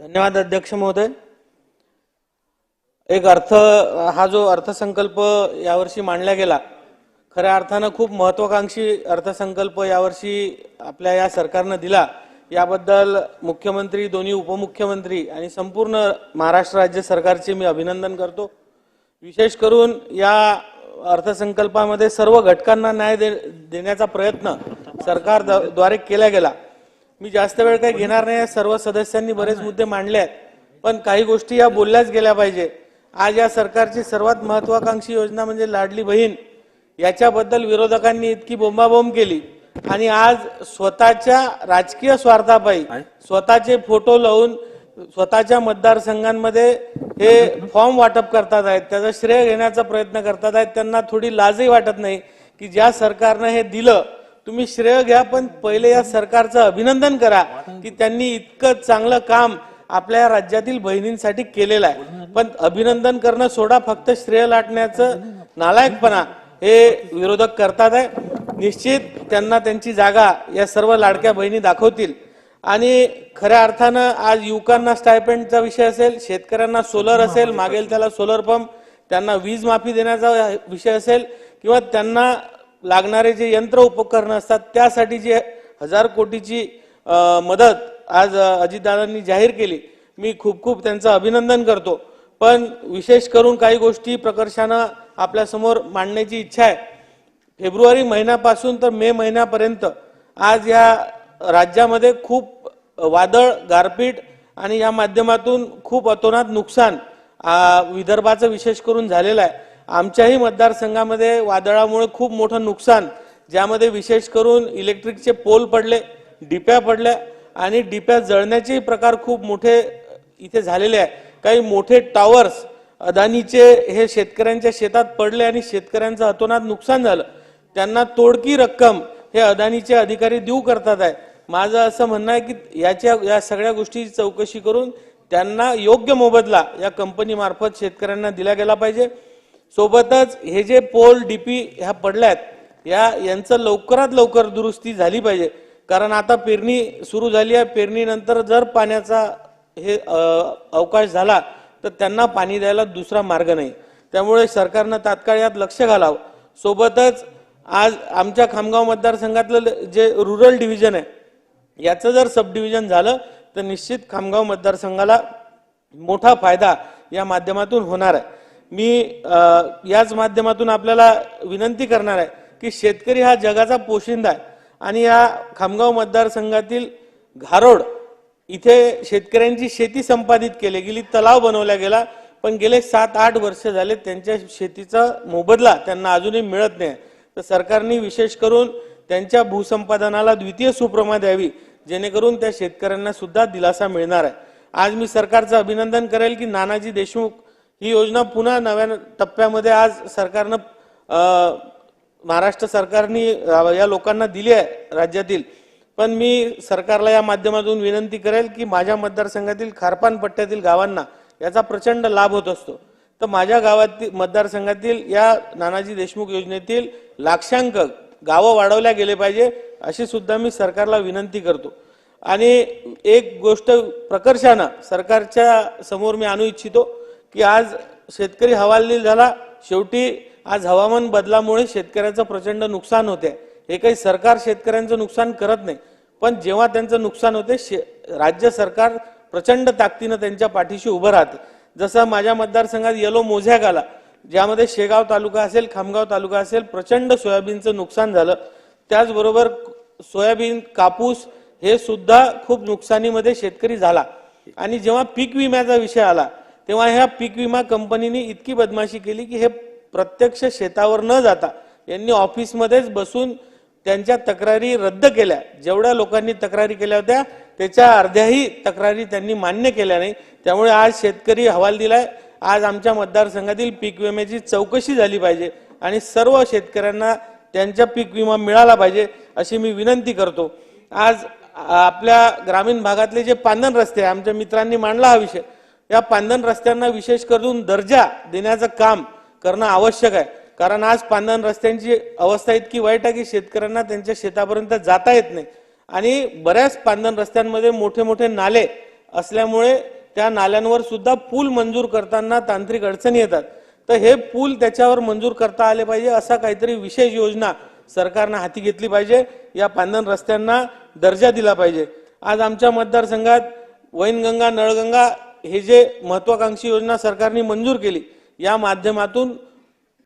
धन्यवाद अध्यक्ष महोदय. एक अर्थ हा जो अर्थसंकल्प यावर्षी मांडला गेला खऱ्या अर्थानं खूप महत्वाकांक्षी अर्थसंकल्प यावर्षी आपल्या या सरकारनं दिला. याबद्दल मुख्यमंत्री दोन्ही उपमुख्यमंत्री आणि संपूर्ण महाराष्ट्र राज्य सरकारचे मी अभिनंदन करतो. विशेष करून या अर्थसंकल्पामध्ये सर्व घटकांना न्याय दे देण्याचा प्रयत्न सरकारद्वारे द्वारे केला गेला. मी जास्त वेळ काही घेणार नाही. सर्व सदस्यांनी बरेच मुद्दे मांडले आहेत. पण काही गोष्टी या बोलल्याच गेल्या पाहिजे. आज या सरकारची सर्वात महत्वाकांक्षी योजना म्हणजे लाडली बहीण. याच्याबद्दल विरोधकांनी इतकी बोंबाबोंब केली. आणि आज स्वतःच्या राजकीय स्वार्थापायी स्वतःचे फोटो लावून स्वतःच्या मतदारसंघांमध्ये हे फॉर्म वाटप करतात आहेत. त्याचं श्रेय घेण्याचा प्रयत्न करतात आहेत. त्यांना थोडी लाजही वाटत नाही की ज्या सरकारनं हे दिलं तुम्ही श्रेय घ्या पण पहिले या सरकारचं अभिनंदन करा की त्यांनी इतकं चांगलं काम आपल्या या राज्यातील बहिणींसाठी केलेलं आहे. पण अभिनंदन करणं सोडा फक्त श्रेय लाटण्याचं नालायकपणा हे विरोधक करतात आहे. निश्चित त्यांना त्यांची जागा या सर्व लाडक्या बहिणी दाखवतील. आणि खऱ्या अर्थानं आज युवकांना स्टायपेंडचा विषय असेल शेतकऱ्यांना सोलर असेल मागेल त्याला सोलर पंप त्यांना वीज माफी देण्याचा विषय असेल किंवा त्यांना लागणारे जे यंत्र उपकरणं असतात त्यासाठी जे हजार कोटीची मदत आज अजितदादांनी जाहीर केली मी खूप खूप त्यांचं अभिनंदन करतो. पण विशेष करून काही गोष्टी प्रकर्षानं आपल्यासमोर मांडण्याची इच्छा आहे. फेब्रुवारी महिन्यापासून तर मे महिन्यापर्यंत आज या राज्यामध्ये खूप वादळ गारपीट आणि या माध्यमातून खूप अतोनात नुकसान विदर्भाचं विशेष करून झालेलं आहे. आमच्याही मतदारसंघामध्ये वादळामुळे खूप मोठं नुकसान ज्यामध्ये विशेष करून इलेक्ट्रिकचे पोल पडले डिप्या पडल्या आणि डिप्या जळण्याचे प्रकार खूप मोठे इथे झालेले आहे. काही मोठे टॉवर्स अदानीचे हे शेतकऱ्यांच्या शेतात पडले आणि शेतकऱ्यांचं अतोनात नुकसान झालं. त्यांना तोडकी रक्कम हे अदानीचे अधिकारी देऊ करतात आहे. माझं असं म्हणणं आहे की याच्या या सगळ्या गोष्टीची चौकशी करून त्यांना योग्य मोबदला या कंपनीमार्फत शेतकऱ्यांना दिला गेला पाहिजे. सोबतच हे जे पोल डीपी ह्या पडल्यात या यांचं लवकरात लवकर दुरुस्ती झाली पाहिजे. कारण आता पेरणी सुरू झाली आहे. पेरणीनंतर जर पाण्याचा हे अवकाश झाला तर त्यांना पाणी द्यायला दुसरा मार्ग नाही. त्यामुळे सरकारनं तात्काळ यात लक्ष घालावं. सोबतच आज आमच्या खामगाव मतदारसंघातलं जे रुरल डिव्हिजन आहे याचं जर सब डिव्हिजन झालं तर निश्चित खामगाव मतदारसंघाला मोठा फायदा या माध्यमातून होणार आहे. मी याच माध्यमातून आपल्याला विनंती करणार आहे की शेतकरी हा जगाचा पोशिंदा आहे. आणि या खामगाव मतदारसंघातील घारोड इथे शेतकऱ्यांची शेती संपादित केली गेली तलाव बनवला गेला पण गेले सात आठ वर्ष झाले त्यांच्या शेतीचा मोबदला त्यांना अजूनही मिळत नाही. तर सरकारने विशेष करून त्यांच्या भूसंपादनाला द्वितीय सुप्रमा द्यावी जेणेकरून त्या शेतकऱ्यांना सुद्धा दिलासा मिळणार आहे. आज मी सरकारचं अभिनंदन करेल की नानाजी देशमुख ही योजना पुन्हा नव्या टप्प्यामध्ये आज सरकारनं महाराष्ट्र सरकारने या लोकांना दिली आहे राज्यातील. पण मी सरकारला या माध्यमातून विनंती करेल की माझ्या मतदारसंघातील खारपान पट्ट्यातील गावांना याचा प्रचंड लाभ होत असतो. तर माझ्या गावातील मतदारसंघातील या नानाजी देशमुख योजनेतील लाक्षांक गावं वाढवल्या गेले पाहिजे अशी सुद्धा मी सरकारला विनंती करतो. आणि एक गोष्ट प्रकर्षानं सरकारच्या समोर मी आणू इच्छितो की आज शेतकरी हवालदिल झाला. शेवटी आज हवामान बदलामुळे शेतकऱ्याचं प्रचंड नुकसान होते. हे काही सरकार शेतकऱ्यांचं नुकसान करत नाही. पण जेव्हा त्यांचं नुकसान होते शे राज्य सरकार प्रचंड ताकदीनं त्यांच्या पाठीशी उभं राहते. जसं माझ्या मतदारसंघात येलो मोझ्याक आला ज्यामध्ये शेगाव तालुका असेल खामगाव तालुका असेल प्रचंड सोयाबीनचं नुकसान झालं. त्याचबरोबर सोयाबीन कापूस हे सुद्धा खूप नुकसानीमध्ये शेतकरी झाला. आणि जेव्हा पीक विम्याचा विषय आला तेव्हा ह्या पीक विमा कंपनीने इतकी बदमाशी केली की हे प्रत्यक्ष शेतावर न जाता यांनी ऑफिसमध्येच बसून त्यांच्या तक्रारी रद्द केल्या. जेवढ्या लोकांनी तक्रारी केल्या होत्या त्याच्या अर्ध्याही तक्रारी त्यांनी मान्य केल्या नाही. त्यामुळे आज शेतकरी हवाल दिलाय. आज आमच्या मतदारसंघातील पीक विम्याची चौकशी झाली पाहिजे आणि सर्व शेतकऱ्यांना त्यांचा पीक विमा मिळाला पाहिजे अशी मी विनंती करतो. आज आपल्या ग्रामीण भागातले जे पानन रस्ते आहे, आमच्या मित्रांनी मांडला हा विषय. या पांदन रस्त्यांना विशेष करून दर्जा देण्याचं काम करणं आवश्यक आहे. कारण आज पांदन रस्त्यांची अवस्था इतकी वाईट आहे की शेतकऱ्यांना त्यांच्या शेतापर्यंत जाता येत नाही. आणि बऱ्याच पांदन रस्त्यांमध्ये मोठे मोठे नाले असल्यामुळे त्या नाल्यांवर सुद्धा पूल मंजूर करताना तांत्रिक अडचणी येतात. तर हे पूल त्याच्यावर मंजूर करता आले पाहिजे असा काहीतरी विशेष योजना सरकारनं हाती घेतली पाहिजे. या पांदन रस्त्यांना दर्जा दिला पाहिजे. आज आमच्या मतदारसंघात वैनगंगा नळगंगा हे जे महत्वाकांक्षी योजना सरकारने मंजूर केली या माध्यमातून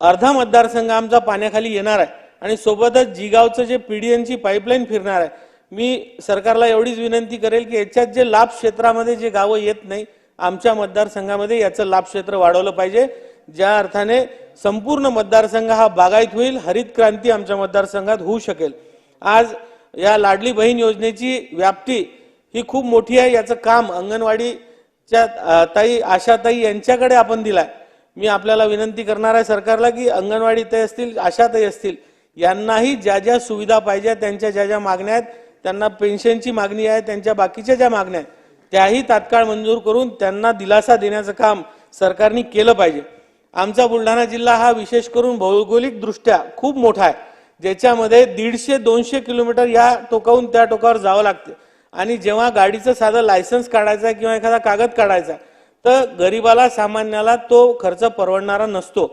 अर्धा मतदारसंघ आमचा पाण्याखाली येणार आहे. आणि सोबतच जिगावचं जे पीडीएनची पाईपलाईन फिरणार आहे मी सरकारला एवढीच विनंती करेल की याच्यात जे लाभ क्षेत्रामध्ये जे गावं येत नाही आमच्या मतदारसंघामध्ये याचं लाभ क्षेत्र वाढवलं पाहिजे. ज्या अर्थाने संपूर्ण मतदारसंघ हा बागायत होईल हरित क्रांती आमच्या मतदारसंघात होऊ शकेल. आज या लाडली बहीण योजनेची व्याप्ती ही खूप मोठी आहे. याचं काम अंगणवाडी अ, ताई आशाताई यांच्याकडे आपण दिलाय. मी आपल्याला विनंती करणार आहे सरकारला की अंगणवाडी ते असतील आशाताई असतील यांनाही ज्या ज्या सुविधा पाहिजे त्यांच्या ज्या ज्या मागण्या आहेत त्यांना पेन्शनची मागणी आहे त्यांच्या बाकीच्या ज्या मागण्या आहेत त्याही तात्काळ मंजूर करून त्यांना दिलासा देण्याचं काम सरकारने केलं पाहिजे. आमचा बुलढाणा जिल्हा हा विशेष करून भौगोलिकदृष्ट्या खूप मोठा आहे ज्याच्यामध्ये दीडशे दोनशे किलोमीटर या टोकाहून त्या टोकावर जावं लागते. आणि जेव्हा गाडीचं साधं लायसन्स काढायचा किंवा एखादा कागद काढायचा तर गरिबाला सामान्याला तो खर्च परवडणारा नसतो.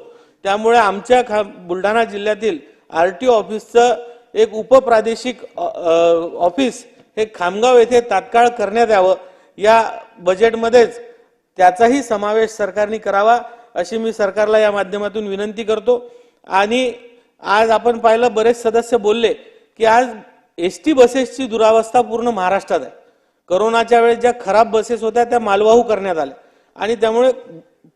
त्यामुळे आमच्या खा बुलढाणा जिल्ह्यातील आर टी ऑफिसचं एक उपप्रादेशिक ऑफिस हे खामगाव येथे तात्काळ करण्यात यावं. या बजेटमध्येच त्याचाही समावेश सरकारने करावा अशी मी सरकारला या माध्यमातून विनंती करतो. आणि आज आपण पाहिलं बरेच सदस्य बोलले की आज एस टी बसेसची दुरावस्था पूर्ण महाराष्ट्रात आहे. करोनाच्या वेळेस ज्या खराब बसेस होत्या त्या मालवाहू करण्यात आल्या. आणि त्यामुळे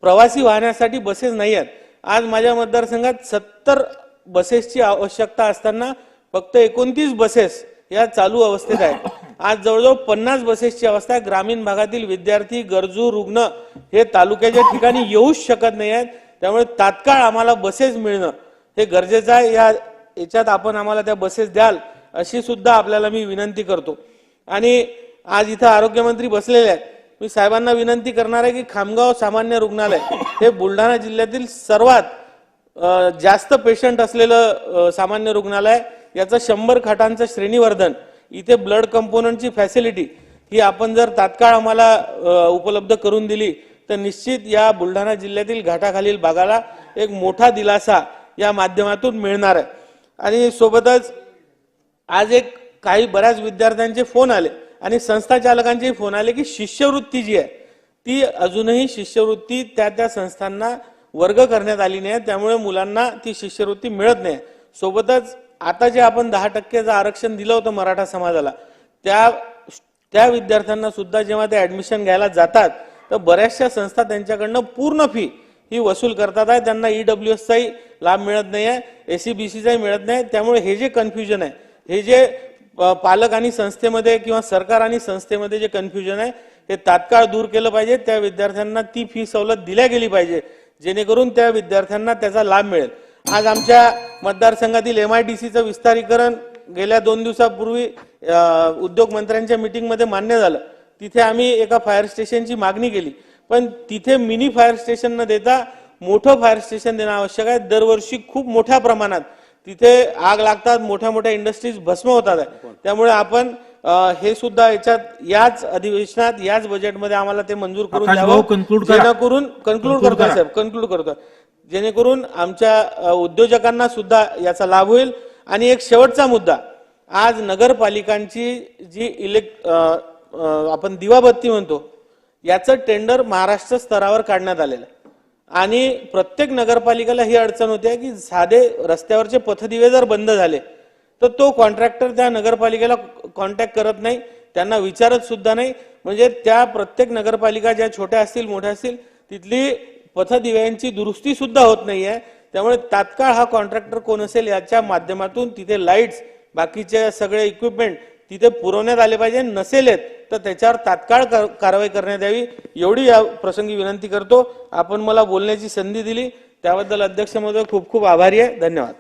प्रवासी वाहण्यासाठी बसेस नाही आहेत. आज माझ्या मतदारसंघात सत्तर बसेसची आवश्यकता असताना फक्त एकोणतीस बसेस या चालू अवस्थेत आहेत. आज जवळजवळ पन्नास बसेसची अवस्था आहे. ग्रामीण भागातील विद्यार्थी गरजू रुग्ण हे तालुक्याच्या ठिकाणी येऊच शकत नाही आहेत. त्यामुळे तात्काळ आम्हाला बसेस मिळणं हे गरजेचं आहे. या याच्यात आपण आम्हाला त्या बसेस द्याल. अशी सुद्धा आपल्याला मी विनंती करतो. आणि आज इथं आरोग्यमंत्री बसलेले आहेत. मी साहेबांना विनंती करणार आहे की खामगाव सामान्य रुग्णालय हे बुलढाणा जिल्ह्यातील सर्वात जास्त पेशंट असलेलं सामान्य रुग्णालय याचं शंभर खाटांचं श्रेणीवर्धन इथे ब्लड कंपोनंटची फॅसिलिटी ही आपण जर तात्काळ आम्हाला उपलब्ध करून दिली तर निश्चित या बुलढाणा जिल्ह्यातील घाटाखालील भागाला एक मोठा दिलासा या माध्यमातून मिळणार आहे. आणि सोबतच आज एक काही बऱ्याच विद्यार्थ्यांचे फोन आले आणि संस्था चालकांचे फोन आले की शिष्यवृत्ती जी आहे ती अजूनही शिष्यवृत्ती त्या त्या संस्थांना वर्ग करण्यात आली नाही त्यामुळे मुलांना ती शिष्यवृत्ती मिळत नाही. सोबतच आता जे आपण दहा टक्केचं आरक्षण दिलं होतं मराठा समाजाला त्या त्या विद्यार्थ्यांना सुद्धा जेव्हा ते ऍडमिशन घ्यायला जातात तर बऱ्याचशा संस्था त्यांच्याकडनं पूर्ण फी ही वसूल करतात आहे त्यांना ईडब्ल्यू एसचाही लाभ मिळत नाही आहे एसीबीसीचाही मिळत नाही त्यामुळे हे जे कन्फ्युजन आहे हे जे पालक आणि संस्थेमध्ये किंवा सरकार आणि संस्थेमध्ये जे कन्फ्युजन आहे ते तात्काळ दूर केलं पाहिजे. त्या विद्यार्थ्यांना ती फी सवलत दिल्या गेली पाहिजे. जेणेकरून त्या विद्यार्थ्यांना त्याचा लाभ मिळेल. आज आमच्या मतदारसंघातील एम आय डी सीचं विस्तारीकरण गेल्या दोन दिवसापूर्वी उद्योग मंत्र्यांच्या मीटिंगमध्ये मान्य झालं. तिथे आम्ही एका फायर स्टेशनची मागणी केली. पण तिथे मिनी फायर स्टेशन न देता मोठं फायर स्टेशन देणं आवश्यक आहे. दरवर्षी खूप मोठ्या प्रमाणात तिथे आग लागतात मोठ्या मोठ्या इंडस्ट्रीज भस्म होतात. त्यामुळे आपण हे सुद्धा याच्यात याच अधिवेशनात याच बजेटमध्ये आम्हाला ते मंजूर करून द्यावं कन्क्लूड Conclude करतो करा. साहेब कन्क्लूड करतो जेणेकरून आमच्या उद्योजकांना सुद्धा याचा लाभ होईल आणि एक शेवटचा मुद्दा आज नगरपालिकांची जी इलेक्ट आपण दिवाबत्ती म्हणतो याचं टेंडर महाराष्ट्र स्तरावर काढण्यात आलेलं आहे. आणि प्रत्येक नगरपालिकेला ही अडचण होते की साधे रस्त्यावरचे पथदिवे जर बंद झाले तर तो कॉन्ट्रॅक्टर त्या नगरपालिकेला कॉन्टॅक्ट करत नाही त्यांना विचारत सुद्धा नाही. म्हणजे त्या प्रत्येक नगरपालिका ज्या छोट्या असतील मोठ्या असतील तिथली पथदिव्यांची दुरुस्ती सुद्धा होत आहे त्यामुळे तात्काळ हा कॉन्ट्रॅक्टर कोण असेल याच्या माध्यमातून तिथे लाईट्स बाकीचे सगळे इक्विपमेंट तिथे पुरवण्यात आले पाहिजे नसेल तर त्याच्यावर तात्काळ कार- कारवाई करण्यात यावी. एवढी या प्रसंगी विनंती करतो. आपण मला बोलण्याची संधी दिली. त्याबद्दल अध्यक्ष महोदय खूप खूप आभारी आहे. धन्यवाद.